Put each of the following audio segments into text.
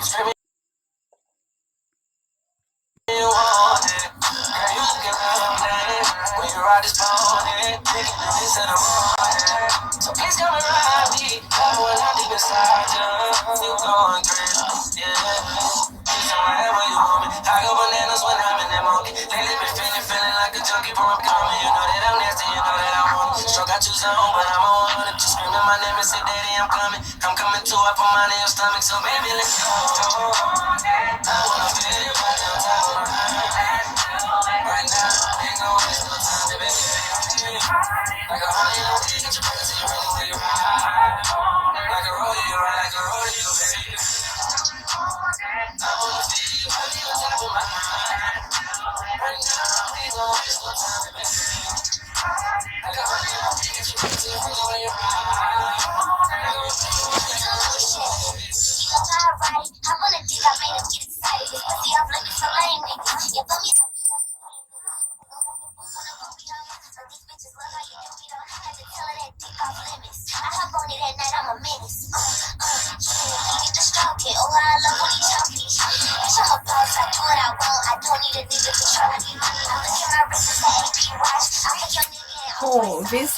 So please come and ride me. Love when I'm deep inside you. You going it. Got you zone, but I'm on it. Just screaming my name and say, Daddy, I'm coming. I'm coming to up on in your stomach, so baby, let's go. I wanna feel you right my. Right now, ain't no waste no time, baby. Like a honey, don't get your you really stay right. Like a rodeo, right, like a rodeo, baby.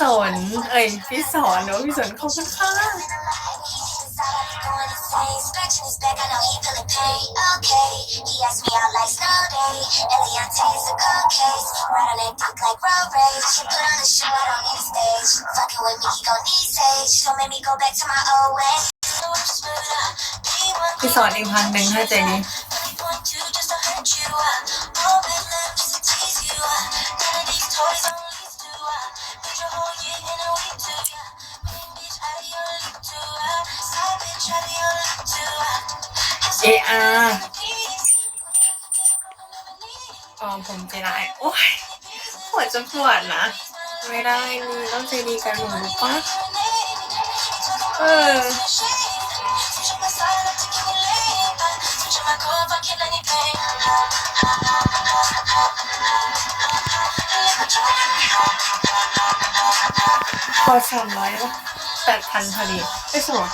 สน เอ้ยพี่สอนเนาะพี่สนขอบคุณค่ะพี่สอนอีกพันหนึ่งให้ใจนี้ เออาอ๋อผมใจร้โอ้ยปวดจะปวดนะ ไม่ได้นี่ต้องใจดีกันหนูรู้ปะเออพอสามร้อยแปดพันพอดีไม่สวย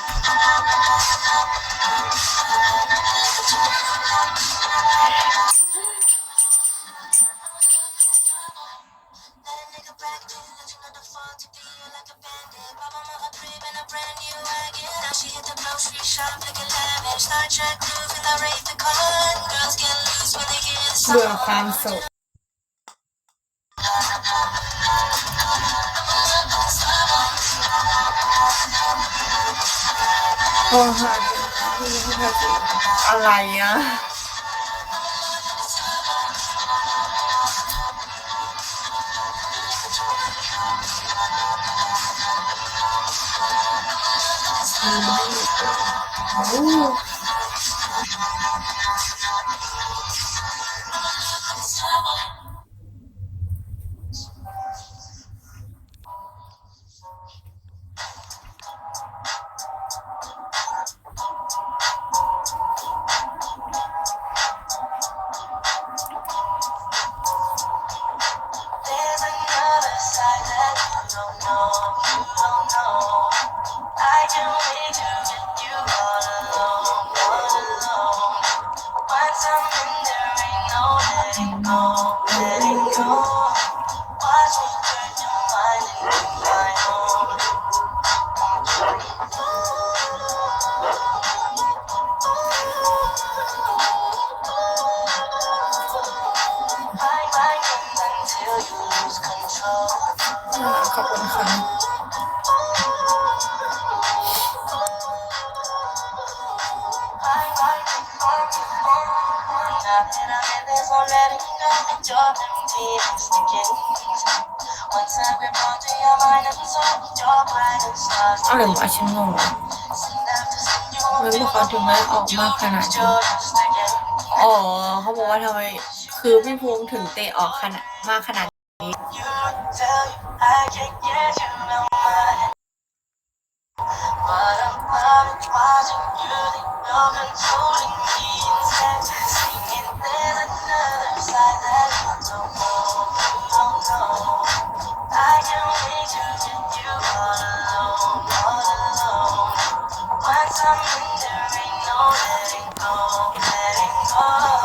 grocery shop looking lavish. Star Trek move with the Wraith the Con. Girls get loose when they hear the เบื่อ song. ความสุขโอ้ค่ะอะไรอะ โอ้ อะไรวะฉันงงมันบอกเขาถึงไม่ออกมากขนาดนี้อ๋อเขาบอกว่าทำไม คือพี่ภูมิถึงเตะออกขนาดมากขนาดนี้ Letting let it go, let it go.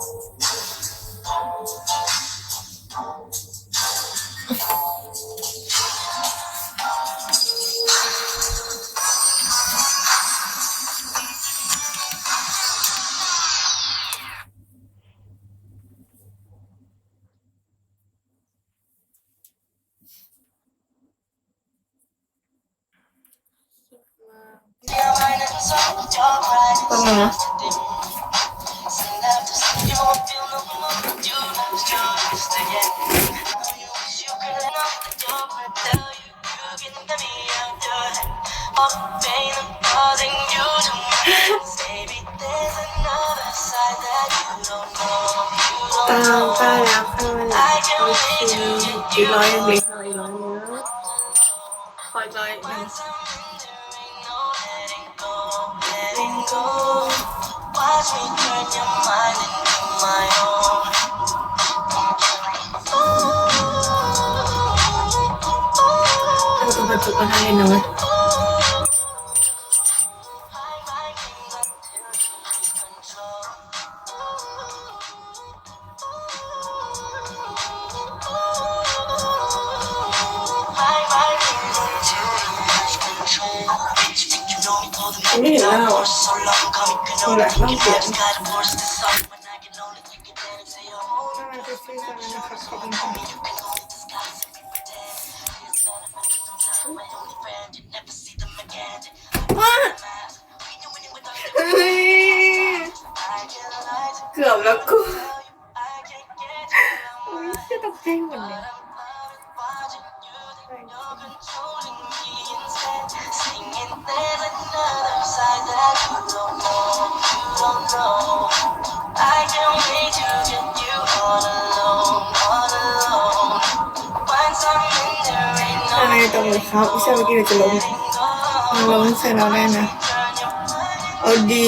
Thank you. งขออีกร้อยหนึ่ง Letting go. Watch me turn your mind into my own. เออตัวป I've got words to say, but I can only take advantage of your own. Ain't no อะไรตรงเลยครับไม่ใช่เมื่อกี้เราจะล้มเราล้มใส่เราได้นะ เอาดี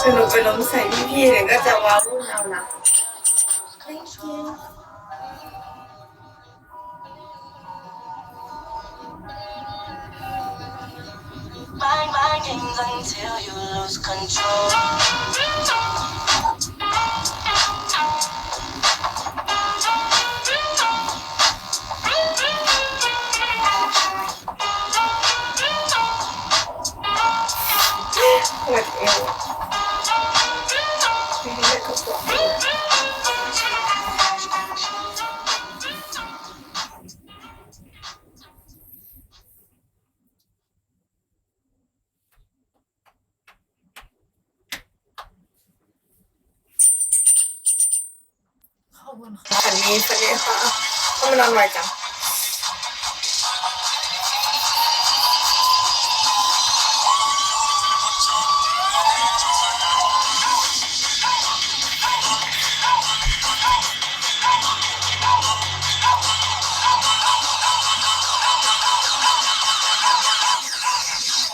ถ้าหนูไปล้มใส่พี่ๆเนี่ยก็จะว้าวุ่นเอานะ Thank you Mind my games until you lose control. อบคุณค่ะอันนี้สวัสดีค่ะทำไมนอนไวจัง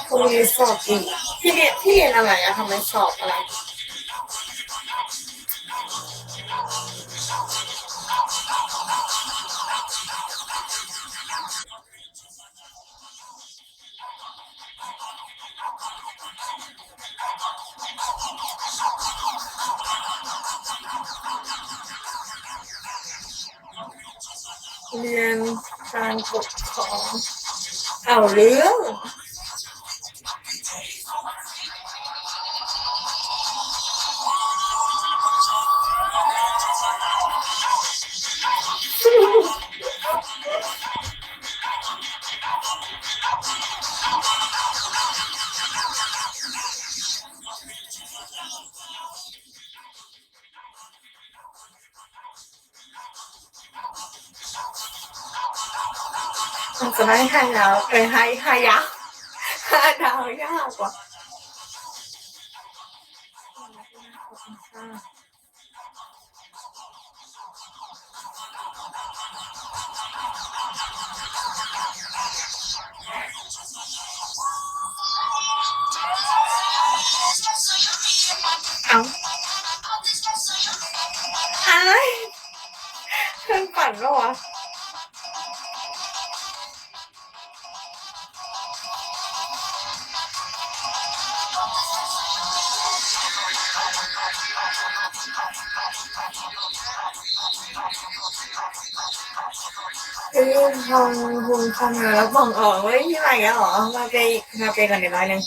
พรุ่งนี้สอบอีกพี่เรียนพี่เรียนอะไรอะทำไมสอบอะไร การปกคองเอาเรื่อง มันจะได้ห้าดาวเคือทางคุณทำงานแล้วบองออกเว้ยที่ไหนอะหรอมาไปมาไปก่อนเดี๋ยวร้อยหนึ่ง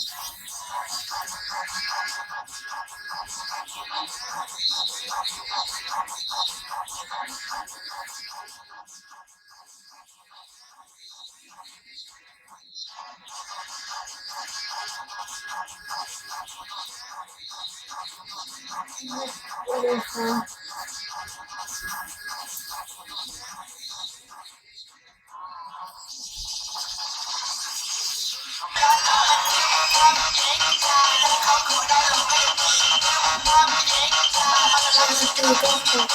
เ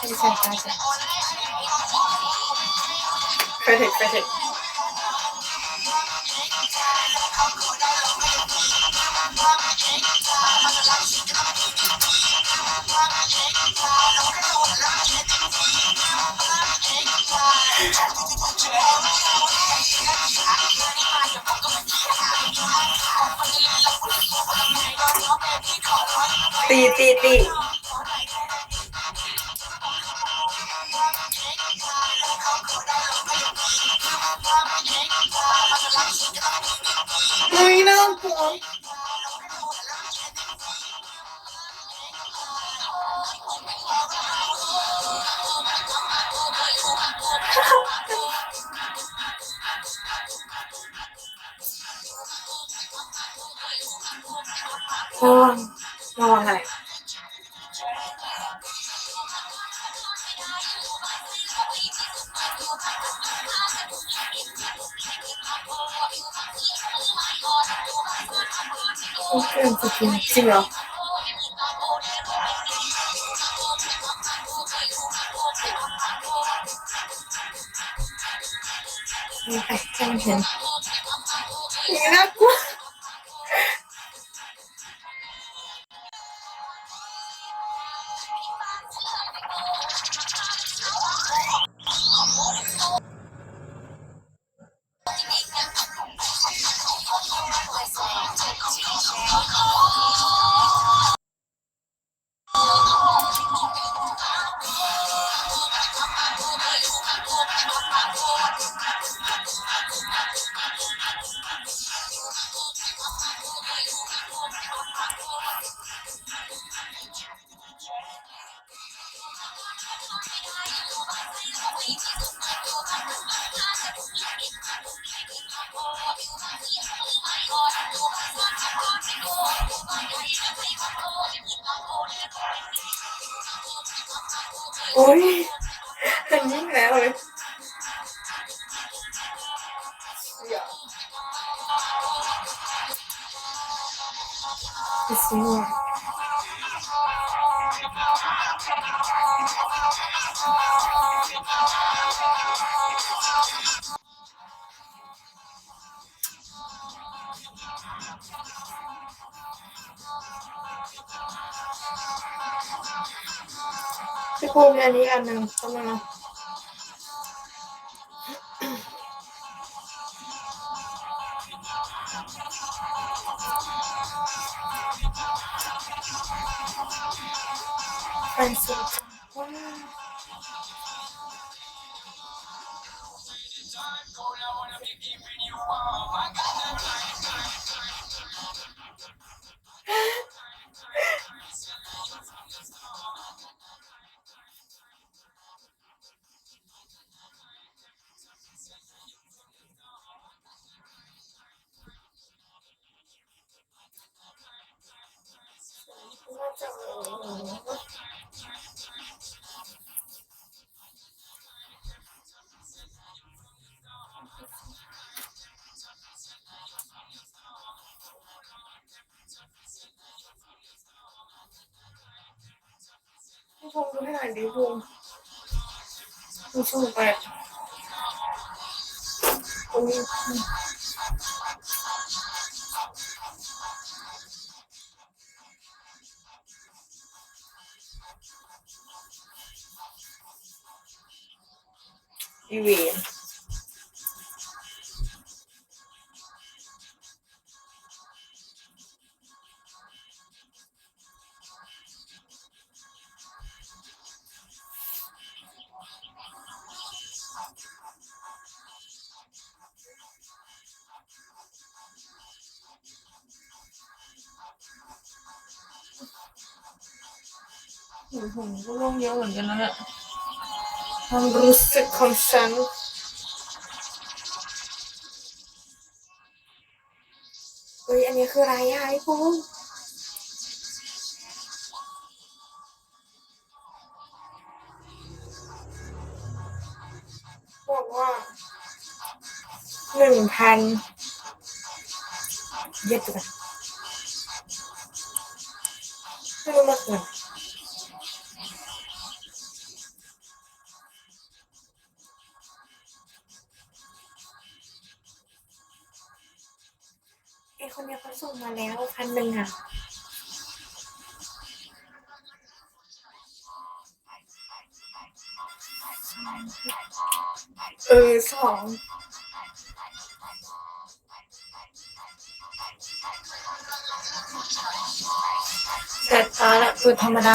ไม่ใช่ไม่ใช่เฟรเทคเฟรเทคตีตีตี ระวังระวังอะไรโอเคจริงจริงเหรอ ใค ร มิอันนี้อันหนึ่งต้องมาเนาะไปสุด พี่ชมิดูให้หน่อยดิภูมิดูสูงไปโอ้ยอีเวน ผมก็ร่วงเยอะเหมือนกันนะเนี่ยความรู้สึกของฉันเฮ้ยอันนี้คืออะไรอะไอ้ภูมิบอกว่าหนึ่งพันเย็ดจ้ะไม่รู้มาเกิน ไอคนเนี้ยเขาส่งมาแล้วพันหนึ่งอะเออสอง แต่ตาละเปิดธรรมดา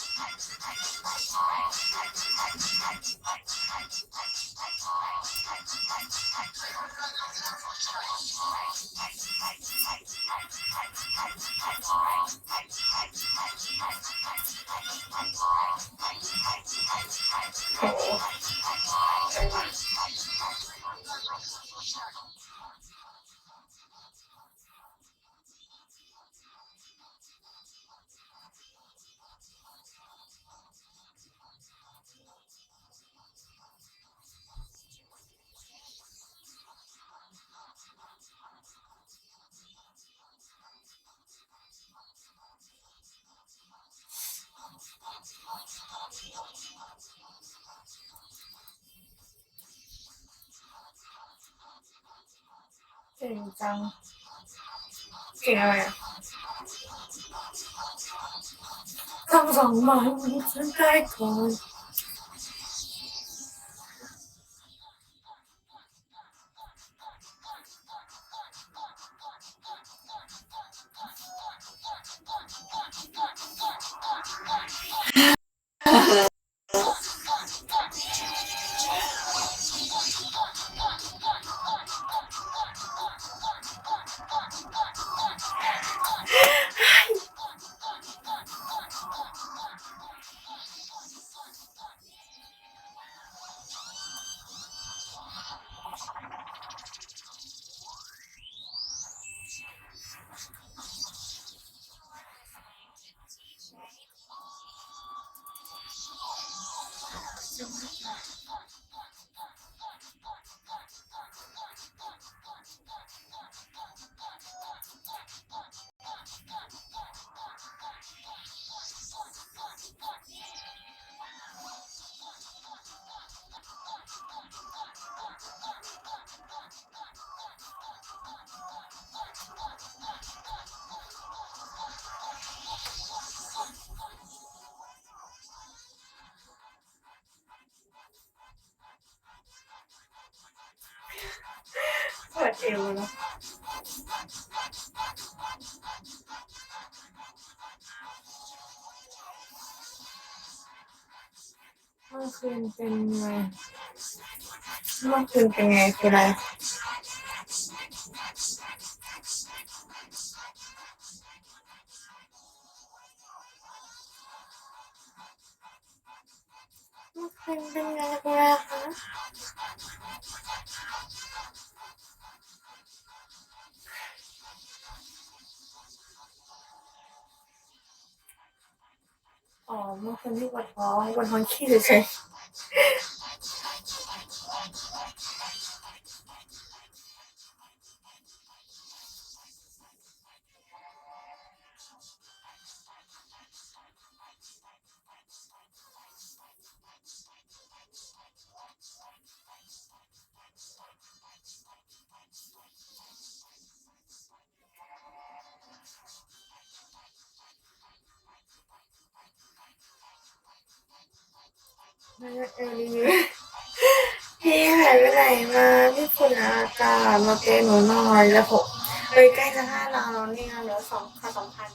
เก่งจังเก่งอะไ cut చేయమను Más intenté. Más intenté que la. Más intenté que la. อเมื่อคืนที่ปวดท้องปวดท้องขี้เฉยๆ พี่หายไปไหนมาพี่คุณอากาศมาเปย์หนูหน่อยแล้วผมเลยใกล้จะห้าล้าแล้วเนี่ยเหลือสองค่ะสองพัน